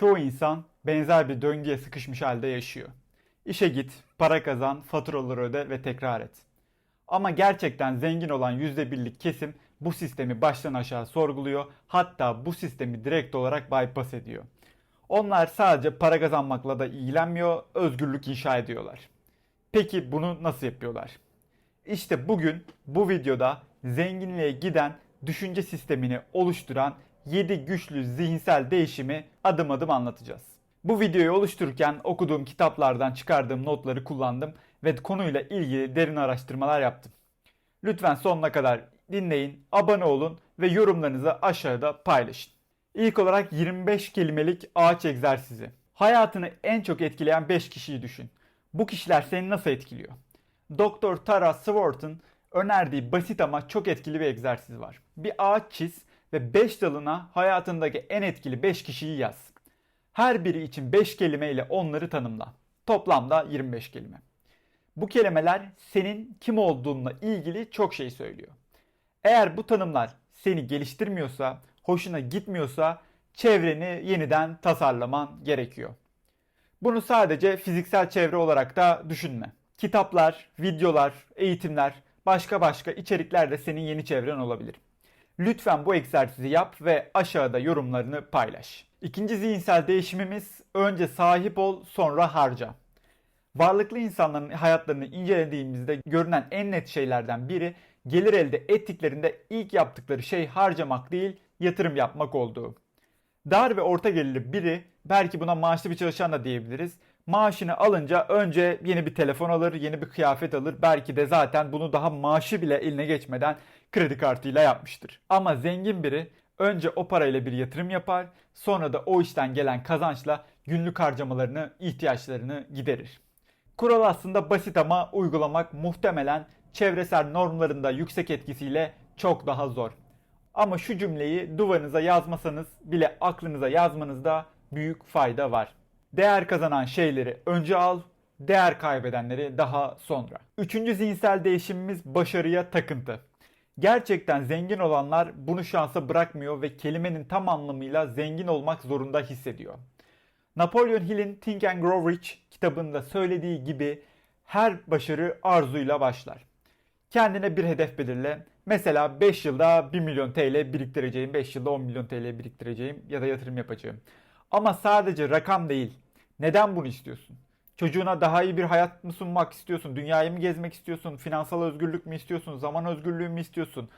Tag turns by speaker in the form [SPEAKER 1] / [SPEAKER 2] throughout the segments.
[SPEAKER 1] Çoğu insan benzer bir döngüye sıkışmış halde yaşıyor. İşe git, para kazan, faturaları öde ve tekrar et. Ama gerçekten zengin olan %1'lik kesim bu sistemi baştan aşağı sorguluyor. Hatta bu sistemi direkt olarak bypass ediyor. Onlar sadece para kazanmakla da ilgilenmiyor, özgürlük inşa ediyorlar. Peki bunu nasıl yapıyorlar? İşte bugün bu videoda zenginliğe giden düşünce sistemini oluşturan 7 güçlü zihinsel değişimi adım adım anlatacağız. Bu videoyu oluştururken okuduğum kitaplardan çıkardığım notları kullandım ve konuyla ilgili derin araştırmalar yaptım. Lütfen sonuna kadar dinleyin, abone olun ve yorumlarınızı aşağıda paylaşın. İlk olarak 25 kelimelik ağaç egzersizi. Hayatını en çok etkileyen 5 kişiyi düşün. Bu kişiler seni nasıl etkiliyor? Dr. Tara Swart'ın önerdiği basit ama çok etkili bir egzersiz var. Bir ağaç çiz ve 5 dalına hayatındaki en etkili 5 kişiyi yaz. Her biri için 5 kelime ile onları tanımla. Toplamda 25 kelime. Bu kelimeler senin kim olduğunla ilgili çok şey söylüyor. Eğer bu tanımlar seni geliştirmiyorsa, hoşuna gitmiyorsa çevreni yeniden tasarlaman gerekiyor. Bunu sadece fiziksel çevre olarak da düşünme. Kitaplar, videolar, eğitimler, başka başka içerikler de senin yeni çevren olabilir. Lütfen bu egzersizi yap ve aşağıda yorumlarını paylaş. İkinci zihinsel değişimimiz önce sahip ol sonra harca. Varlıklı insanların hayatlarını incelediğimizde görünen en net şeylerden biri gelir elde ettiklerinde ilk yaptıkları şey harcamak değil yatırım yapmak olduğu. Dar ve orta gelirli biri belki buna maaşlı bir çalışan da diyebiliriz. Maaşını alınca önce yeni bir telefon alır, yeni bir kıyafet alır. Belki de zaten bunu daha maaşı bile eline geçmeden kredi kartıyla yapmıştır. Ama zengin biri önce o parayla bir yatırım yapar, sonra da o işten gelen kazançla günlük harcamalarını, ihtiyaçlarını giderir. Kural aslında basit ama uygulamak muhtemelen çevresel normlarında yüksek etkisiyle çok daha zor. Ama şu cümleyi duvarınıza yazmasanız bile aklınıza yazmanızda büyük fayda var. Değer kazanan şeyleri önce al, değer kaybedenleri daha sonra. Üçüncü zihinsel değişimimiz başarıya takıntı. Gerçekten zengin olanlar bunu şansa bırakmıyor ve kelimenin tam anlamıyla zengin olmak zorunda hissediyor. Napolyon Hill'in Think and Grow Rich kitabında söylediği gibi her başarı arzuyla başlar. Kendine bir hedef belirle. Mesela 5 yılda 1 milyon TL biriktireceğim, 5 yılda 10 milyon TL biriktireceğim ya da yatırım yapacağım. Ama sadece rakam değil. Neden bunu istiyorsun? Çocuğuna daha iyi bir hayat mı sunmak istiyorsun? Dünyayı mı gezmek istiyorsun? Finansal özgürlük mü istiyorsun? Zaman özgürlüğü mü istiyorsun?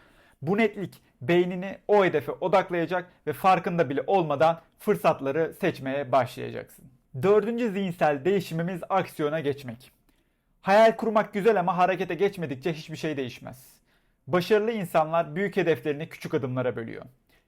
[SPEAKER 1] Bu netlik beynini o hedefe odaklayacak ve farkında bile olmadan fırsatları seçmeye başlayacaksın. Dördüncü zihinsel değişimimiz aksiyona geçmek. Hayal kurmak güzel ama harekete geçmedikçe hiçbir şey değişmez. Başarılı insanlar büyük hedeflerini küçük adımlara bölüyor.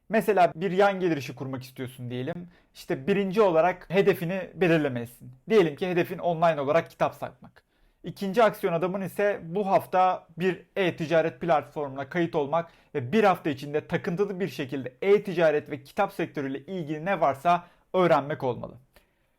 [SPEAKER 1] Mesela bir yan gelir işi kurmak istiyorsun diyelim. İşte birinci olarak hedefini belirlemelisin. Diyelim ki hedefin online olarak kitap satmak. İkinci aksiyon adımın ise bu hafta bir e-ticaret platformuna kayıt olmak ve bir hafta içinde takıntılı bir şekilde e-ticaret ve kitap sektörüyle ilgili ne varsa öğrenmek olmalı.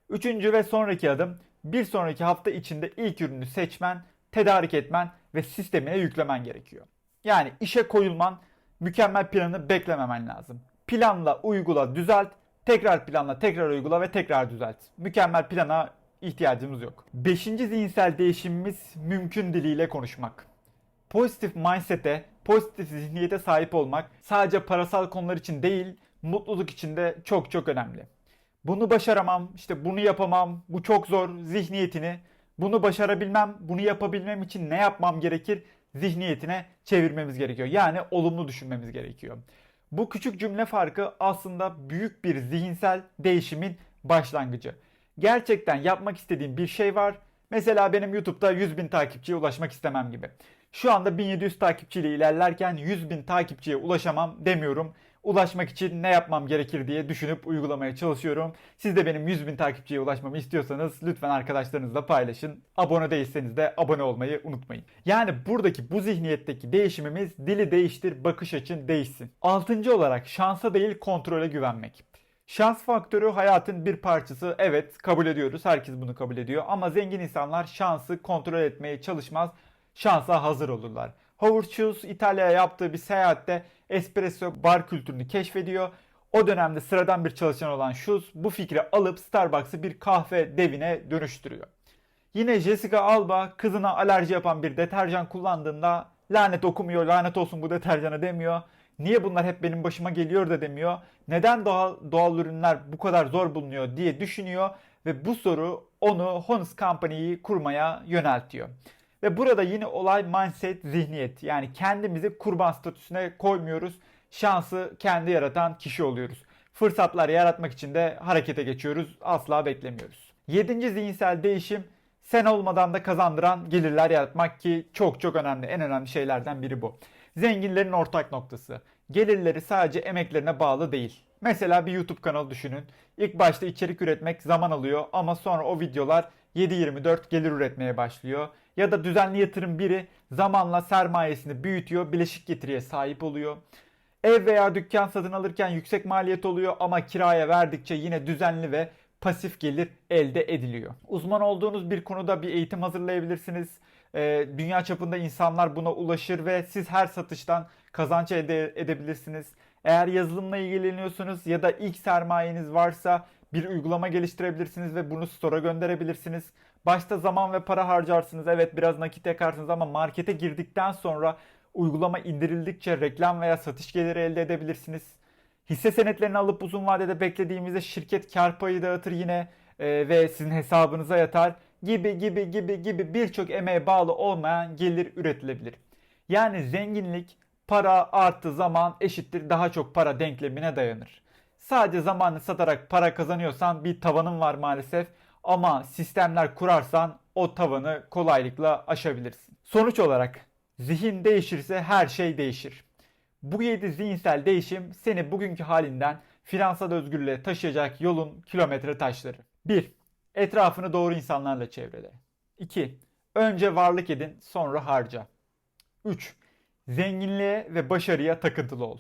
[SPEAKER 1] Üçüncü ve sonraki adım bir sonraki hafta içinde ilk ürünü seçmen, tedarik etmen ve sistemine yüklemen gerekiyor. Yani işe koyulman, mükemmel planı beklememen lazım. Planla, uygula, düzelt, tekrar planla, tekrar uygula ve tekrar düzelt. Mükemmel plana ihtiyacımız yok. Beşinci zihinsel değişimimiz mümkün diliyle konuşmak. Pozitif mindset'e, pozitif zihniyete sahip olmak sadece parasal konular için değil, mutluluk için de çok çok önemli. Bunu başaramam, işte bunu yapamam, bu çok zor zihniyetini, bunu başarabilmem, bunu yapabilmem için ne yapmam gerekir zihniyetine çevirmemiz gerekiyor. Yani olumlu düşünmemiz gerekiyor. Bu küçük cümle farkı aslında büyük bir zihinsel değişimin başlangıcı. Gerçekten yapmak istediğim bir şey var. Mesela benim YouTube'da 100 bin takipçiye ulaşmak istemem gibi. Şu anda 1700 takipçiyle ilerlerken 100 bin takipçiye ulaşamam demiyorum. Ulaşmak için ne yapmam gerekir diye düşünüp uygulamaya çalışıyorum. Siz de benim 100 bin takipçiye ulaşmamı istiyorsanız lütfen arkadaşlarınızla paylaşın. Abone değilseniz de abone olmayı unutmayın. Yani buradaki bu zihniyetteki değişimimiz dili değiştir, bakış açın değişsin. Altıncı olarak şansa değil kontrole güvenmek. Şans faktörü hayatın bir parçası. Evet kabul ediyoruz. Herkes bunu kabul ediyor. Ama zengin insanlar şansı kontrol etmeye çalışmaz. Şansa hazır olurlar. Howard Schultz İtalya'ya yaptığı bir seyahatte espresso bar kültürünü keşfediyor. O dönemde sıradan bir çalışan olan Schultz bu fikri alıp Starbucks'ı bir kahve devine dönüştürüyor. Yine Jessica Alba kızına alerji yapan bir deterjan kullandığında lanet okumuyor, lanet olsun bu deterjana demiyor. Niye bunlar hep benim başıma geliyor da demiyor. Neden doğal, doğal ürünler bu kadar zor bulunuyor diye düşünüyor ve bu soru onu Honest Company'yi kurmaya yöneltiyor. Ve burada yine olay mindset, zihniyet. Yani kendimizi kurban statüsüne koymuyoruz. Şansı kendi yaratan kişi oluyoruz. Fırsatlar yaratmak için de harekete geçiyoruz. Asla beklemiyoruz. Yedinci zihinsel değişim sen olmadan da kazandıran gelirler yaratmak ki çok çok önemli. En önemli şeylerden biri bu. Zenginlerin ortak noktası. Gelirleri sadece emeklerine bağlı değil. Mesela bir YouTube kanalı düşünün. İlk başta içerik üretmek zaman alıyor ama sonra o videolar 7-24 gelir üretmeye başlıyor. Ya da düzenli yatırım biri zamanla sermayesini büyütüyor, bileşik getiriye sahip oluyor. Ev veya dükkan satın alırken yüksek maliyet oluyor ama kiraya verdikçe yine düzenli ve pasif gelir elde ediliyor. Uzman olduğunuz bir konuda bir eğitim hazırlayabilirsiniz. Ee, dünya çapında insanlar buna ulaşır ve siz her satıştan kazanç elde edebilirsiniz. Eğer yazılımla ilgileniyorsunuz ya da ilk sermayeniz varsa bir uygulama geliştirebilirsiniz ve bunu store'a gönderebilirsiniz. Başta zaman ve para harcarsınız. Evet biraz nakit yakarsınız ama markete girdikten sonra uygulama indirildikçe reklam veya satış geliri elde edebilirsiniz. Hisse senetlerini alıp uzun vadede beklediğimizde şirket kar payı dağıtır yine e, ve sizin hesabınıza yatar gibi gibi gibi gibi birçok emeğe bağlı olmayan gelir üretilebilir. Yani zenginlik para artı zaman eşittir daha çok para denklemine dayanır. Sadece zamanı satarak para kazanıyorsan bir tavanın var maalesef ama sistemler kurarsan o tavanı kolaylıkla aşabilirsin. Sonuç olarak zihin değişirse her şey değişir. Bu 7 zihinsel değişim seni bugünkü halinden finansal özgürlüğe taşıyacak yolun kilometre taşları. 1. Etrafını doğru insanlarla çevrele. 2. Önce varlık edin sonra harca. 3. Zenginliğe ve başarıya takıntılı ol.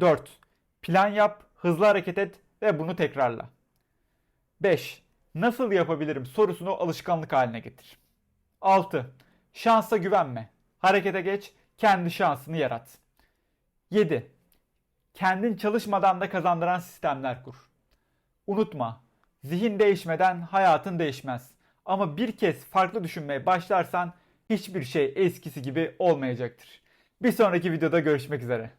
[SPEAKER 1] 4. Plan yap, hızlı hareket et ve bunu tekrarla. 5. Nasıl yapabilirim sorusunu alışkanlık haline getir. 6. Şansa güvenme. Harekete geç, kendi şansını yarat. 7. Kendin çalışmadan da kazandıran sistemler kur. Unutma, zihin değişmeden hayatın değişmez. Ama bir kez farklı düşünmeye başlarsan hiçbir şey eskisi gibi olmayacaktır. Bir sonraki videoda görüşmek üzere.